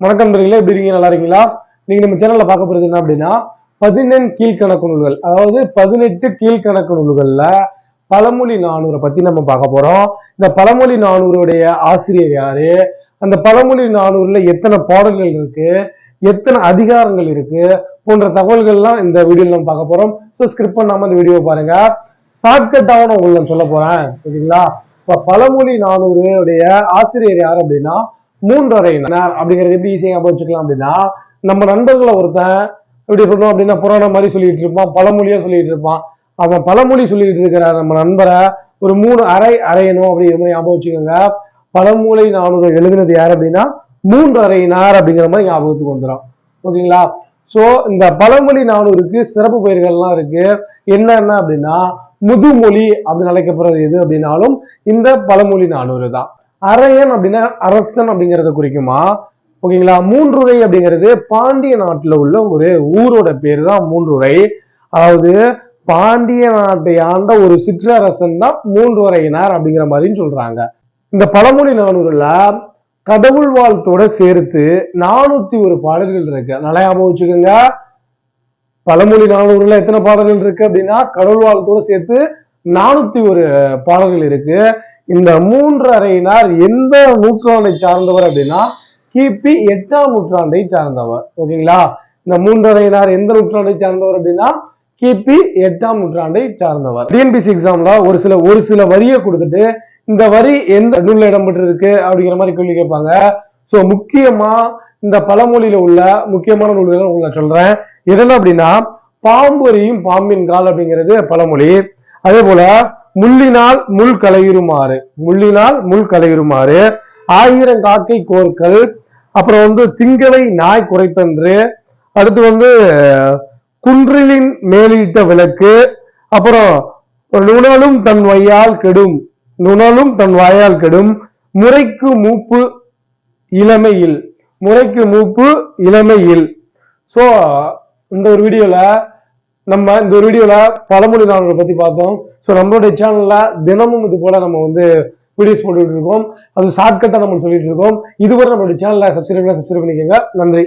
வணக்கம் நண்பர்களே எப்படி இருக்கீங்க? நல்லா இருக்கீங்களா? நீங்க நம்ம சேனல்ல பார்க்க போறது என்ன அப்படின்னா பதினெண் கீழ்கணக்கு நூல்கள். அதாவது பதினெட்டு கீழ்கணக்கு நூல்கள்ல பழமொழி நானூரை பத்தி நம்ம பார்க்க போறோம். இந்த பழமொழி நானூறுடைய ஆசிரியர் யாரு? அந்த பழமொழி நானூறுல எத்தனை பாடல்கள் இருக்கு? எத்தனை அதிகாரங்கள் இருக்கு? போன்ற தகவல்கள்லாம் இந்த வீடியோல நம்ம பார்க்க போறோம். ஸோ ஸ்கிரிப்ட் பண்ணாம இந்த வீடியோ பாருங்க. ஷார்ட்கட்டாக நான் உங்களுக்கு நான் சொல்ல போறேன். சரிங்களா? இப்ப பழமொழி நானூறு உடைய ஆசிரியர் யார் அப்படின்னா மூன்றரையினர் அப்படிங்கிறது எப்படி ஈஸியாக ஞாபகம் வச்சுக்கலாம் அப்படின்னா நம்ம நண்பர்களை ஒருத்தன் இப்படி சொல்லணும் அப்படின்னா புராணம் மாதிரி சொல்லிட்டு இருப்பான் பழமொழியா சொல்லிட்டு இருப்பான். அவன் பழமொழி சொல்லிட்டு இருக்கிற நம்ம நண்பரை ஒரு மூணு அறை அறையணும் அப்படிங்கிற மாதிரி ஞாபகம் வச்சுக்கோங்க. பழமொழி நானூறு எழுதுனது யார் அப்படின்னா மூன்று அறையினார் அப்படிங்கிற மாதிரி ஞாபகத்துக்கு வந்துடும் ஓகேங்களா? ஸோ இந்த பழமொழி நானூறுக்கு சிறப்பு பெயர்கள்லாம் இருக்கு. என்னென்ன அப்படின்னா முதுமொழி அப்படின்னு அழைக்கப்படுறது எது அப்படின்னாலும் இந்த பழமொழி நானூறு தான். அரையன் அப்படின்னா அரசன் அப்படிங்கிறத குறிக்குமா? ஓகேங்களா? மூன்றுரை அப்படிங்கிறது பாண்டிய நாட்டில் உள்ள ஒரு ஊரோட பேர் தான் மூன்றுரை. அதாவது பாண்டிய நாட்டை ஆண்ட ஒரு சிற்றரசன் தான் மூன்றுரையினார் அப்படிங்கிற மாதிரின்னு சொல்றாங்க. இந்த பழமொழி நானூறுல கடவுள் வாழ்த்தோட சேர்த்து நானூத்தி ஒரு பாடல்கள் இருக்கு. நல்லா ஞாபகம் வச்சுக்கோங்க. பழமொழி நானூறுல எத்தனை பாடல்கள் இருக்கு அப்படின்னா கடவுள் வாழ்த்தோட சேர்த்து நானூத்தி ஒரு பாடல்கள் இருக்கு. இந்த மூன்று அறையினார் எந்த நூற்றாண்டை சார்ந்தவர் அப்படின்னா கிபி எட்டாம் நூற்றாண்டை சார்ந்தவர். ஓகேங்களா? இந்த மூன்றரையினார் எந்த நூற்றாண்டை சார்ந்தவர் அப்படின்னா கிபி எட்டாம் நூற்றாண்டை சார்ந்தவர். டிஎன்பிசி எக்ஸாம்ல ஒரு சில ஒரு சில வரியை கொடுத்துட்டு இந்த வரி எந்த நூல்ல இடம்பெற்றிருக்கு அப்படிங்கிற மாதிரி கேள்வி கேட்பாங்க. சோ முக்கியமா இந்த பழமொழியில உள்ள முக்கியமான நூல்களை உங்களை சொல்றேன். எதெல்லாம் அப்படின்னா பாம்பொரியும் பாம்பின் கால் அப்படிங்கிறது பழமொழி. அதே போல முள்ளினால் முள் கலையுறுமாறு முள்ளினால் முள் கலையுறுமாறு ஆயிரம் காக்கை அப்புறம் வந்து திங்களை நாய் குறைத்தன்று அடுத்து வந்து குன்றிலின் மேலிட்ட விளக்கு. அப்புறம் நுணலும் தன் வையால் கெடும். நுணலும் தன் வாயால் கெடும். முறைக்கு மூப்பு இளமையில். முறைக்கு மூப்பு இளமையில். சோ இந்த ஒரு வீடியோல நம்ம இந்த ஒரு வீடியோல பழமொழி நாவலை பத்தி பார்த்தோம். ஸோ நம்மளுடைய சேனலில் தினமும் இது போல நம்ம வந்து வீடியோஸ் போட்டுட்டு இருக்கோம். அது ஷார்ட்கட்டாக நம்ம சொல்லிட்டு இருக்கோம். இதுவரை நம்மளுடைய சேனலில் சப்ஸ்கிரைப் சப்ஸ்கிரைப் பண்ணிக்கோங்க. நன்றி.